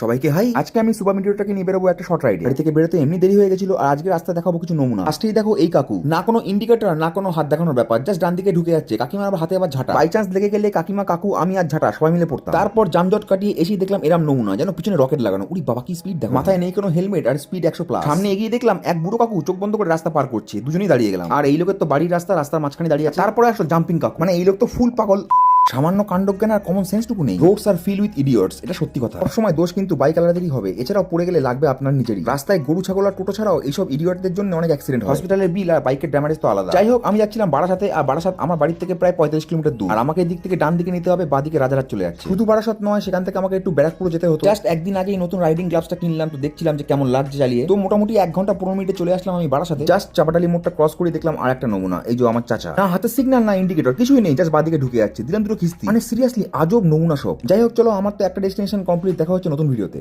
সবাইকে হাই। আজকে আমি সুপার মিডিওটাকে নিয়ে বেরোবো একটা শর্ট রাইড বাড়ি থেকে বেরোতে এমনি দেরি হয়ে গেছিল আর আজকে রাস্তা দেখাবো কিছু নমুনা। ফার্স্টেই দেখো এই কাকু। না কোনো ইন্ডিকেটর না কোনো হাত দেখানোর ব্যাপার জাস্ট ডান দিকে ঢুকে যাচ্ছে। কাকিমার আবার হাতে আবার ঝাঁটা। বাই চান্স লেগে গেলে কাকিমা কাকু আমি আর ঝাঁটা সবাই মিলে পড়তাম। তারপর জামজট কাটিয়ে এসেই দেখলাম এরম নমুনা যেন পিছনে রকেট লাগানো। উড়ি বাবা কি স্পিড দেখো। মাথায় নেই কোনো হেলমেট আর স্পিড একশো প্লাস সামনে এগিয়ে দেখলাম এক বুড়ো কাকু চোখ বন্ধ করে রাস্তা পার করছে। দুজনেই দাঁড়িয়ে গেলাম। আর এই লোকের তো বাড়ির রাস্তা রাস্তার মাঝখানে দাঁড়িয়ে আছে। তারপরে আসলো জাম্পিং কাকু। মানে এই লোক তো ফুল পাগল। সামান্য কাণ্ডজ্ঞান আর কমন সেন্সটুকু নেই। Roads are fill with idiots এটা সত্যি কথা। সব সময় দোষ কিন্তু বাইক আলাদারই হবে এছাড়াও পড়ে গেলে লাগবে আপনার নিজেরই। রাস্তায় গরু ছাগল আর টোটো ছাড়াও এইসব ইডিয়টদের জন্য অনেক অ্যাক্সিডেন্ট হয়। হসপিটালের বিল আর বাইকের ড্যামেজ তো আলাদা। যাই হোক আমি যাচ্ছিলাম বারাসাতে আর বারাসাত আমার বাড়ির থেকে প্রায় পঁয়তাল্লিশ কিলোমিটার দূর। আর আমাকে এদিক থেকে ডান দিকে নিতে হবে বা দিকে রাজারহাট চলে যাচ্ছে। শুধু বারাসাত নয় সেখান থেকে আমাকে একটু ব্যারাকপুর যেতে হতো। জাস্ট একদিন আগেই নতুন রাইডিং গ্লাভসটা কিনলাম তো দেখছিলাম যে কেমন লাগছে চালিয়ে। তো মোটামুটি এক ঘণ্টা পনেরো মিনিটে চলে আসলাম আমি বারাসাতে। জাস্ট চাপাটালি মোড়টা ক্রস করে দেখলাম আর একটা নমুনা এই যে আমার চাচা। না হাতে সিগন্যাল না ইন্ডিকেটর কিছুই নেই জাস্ট বাদিকে ঢুকে যাচ্ছে। দিলাম দুটো কিস্তি। মানে সিরিয়াসলি আজব নমুনা সব। যাই হোক, চলো, আমার তো একটা ডেস্টিনেশন কমপ্লিট দেখা হচ্ছে নতুন ভিডিওতে